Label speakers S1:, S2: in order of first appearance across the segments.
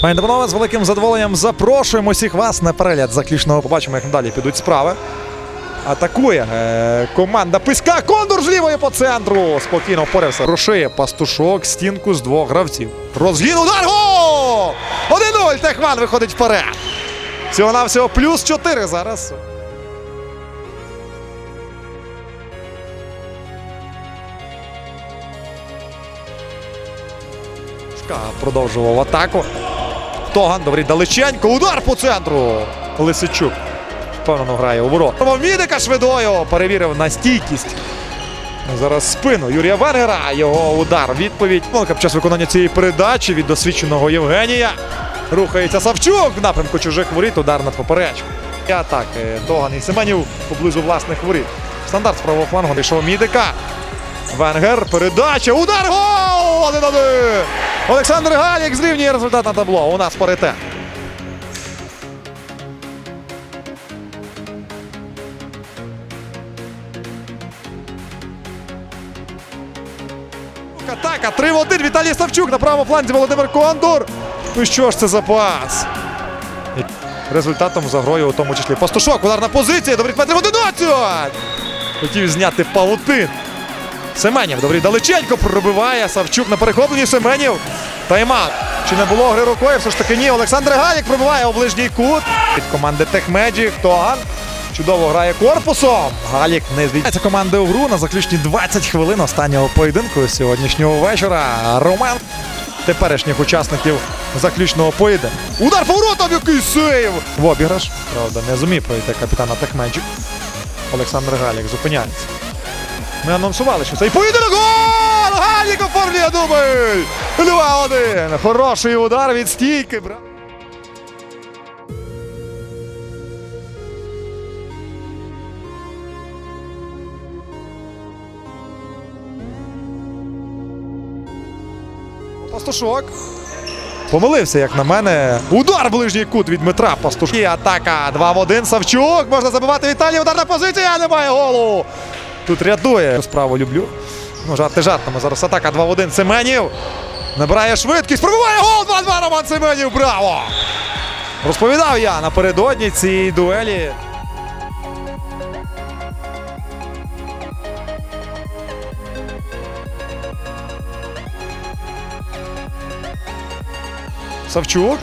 S1: Пані та з великим задоволенням запрошуємо всіх вас на перегляд заключного. Побачимо, як далі підуть справи. Атакує е, команда Писька. Кондур з лівої по центру. Спокійно впорався. Рушиє пастушок стінку з двох гравців. Розгін удар. Гол! 1-0. Техман виходить вперед. Всього навсього плюс 4 зараз. Продовжував атаку. Тоган, добрий далеченько. Удар по центру. Лисичук впевнено грає у ворот. Мідика швидою перевірив на стійкість. Зараз спину Юрія Венгера. Його удар. Відповідь. Помилка під час виконання цієї передачі від досвідченого Євгенія. Рухається Савчук в напрямку чужих воріт. Удар над поперечку. І атаки. Тоган і Семенів поблизу власних воріт. Стандарт з правого флангу вийшов Мідика. Венгер. Передача. Удар. Гол! 1-1. Олександр Галік зрівнює результат на табло. У нас паритет. Атака 3 в 1. Віталій Савчук на правому фланзі Володимир Кондур. Ну що ж це за пас? Результатом за грою у тому числі. Пастушок, ударна позиція. Добрий метрів 11. Хотів зняти павутин. Семенів, добрий далеченько пробиває. Савчук на перехопленні Семенів. Таймат. Чи не було гри рукою? Все ж таки ні. Олександр Галік пробиває у ближній кут. Від команди Техмеджі. Тоган. Чудово грає корпусом. Галік не звідси команди у гру на заключні 20 хвилин останнього поєдинку сьогоднішнього вечора. Роман теперішніх учасників заключного поєдинку. Удар поворотом, який сейв! В обіграш. Правда, не зумів пройти капітана Техмеджі. Олександр Галік зупиняється. Ми анонсували, що цей поєдинок. Гол! Галік оформлює дубль! 2-1. Хороший удар від стійки. бра- Пастушок. Помилився, як на мене. Удар ближній кут від Дмитра Пастушка. І атака 2 в 1. Савчук. Можна забивати Віталій. Ударна позиція. Немає голу. Тут рятує. Справу люблю. Ну, жарти жартами. Зараз атака 2 в 1. Семенів. Набирає швидкість. Пробиває гол. 2-2. Роман Семенів. Браво! Розповідав я напередодні цієї дуелі. Савчук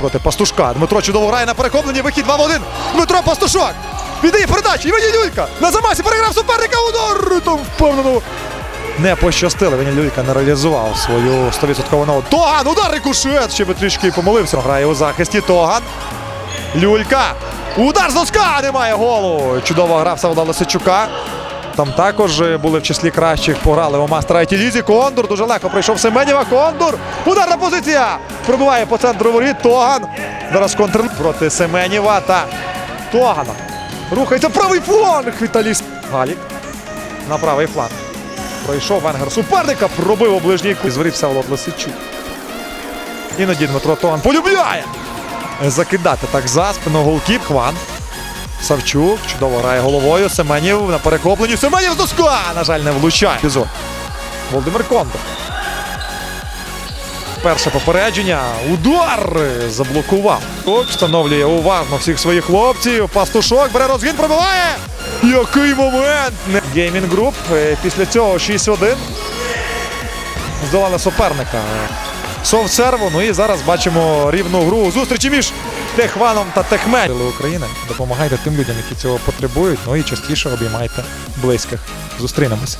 S1: проти Пастушка. Дмитро чудово грає на перехопленні. Вихід 2 в 1. Дмитро Пастушок. Віддає передачу. Івані Люлька. На замасі переграв суперника. Удар. Там впевнено. Не пощастило. Ваня Люлька не реалізував свою 100% ногу. Тоган. Удар рикошет. Ще би трішки помилився. Грає у захисті. Тоган. Люлька. Удар з носка. Немає голу. Чудова гра Всеволода Лисичука. Там також були в числі кращих. Пограли у мастера Айтілізі. Кондур дуже легко прийшов Семенєва. Кондур. Ударна позиція. Пробиває по центру воріт. Тоган. Зараз контр проти Семенєва та Тогана. Рухається правий фланг. Віталій Галік. На правий фланг. Пройшов венгер суперника. Пробив у ближній кут. Зворів Всеволод Лисичук. Іноді Дмитро Тоган полюбляє. Закидати так за спину голкіп. Хван. Савчук чудово грає головою. Семенів на перехопленні. Семенів з доска! На жаль, не влучає. Володимир Кондор. Перше попередження. Удар заблокував. От, Встановлює уважно всіх своїх хлопців. Пастушок бере розгін, пробиває. Який момент! Геймінг груп. Е, Після цього 6-1. Здолали суперника. Совсерву. Ну і зараз бачимо рівну гру. Зустрічі між Техваном та Техмель. України. Допомагайте тим людям, які цього потребують. Ну і частіше обіймайте близьких. Зустрінемось.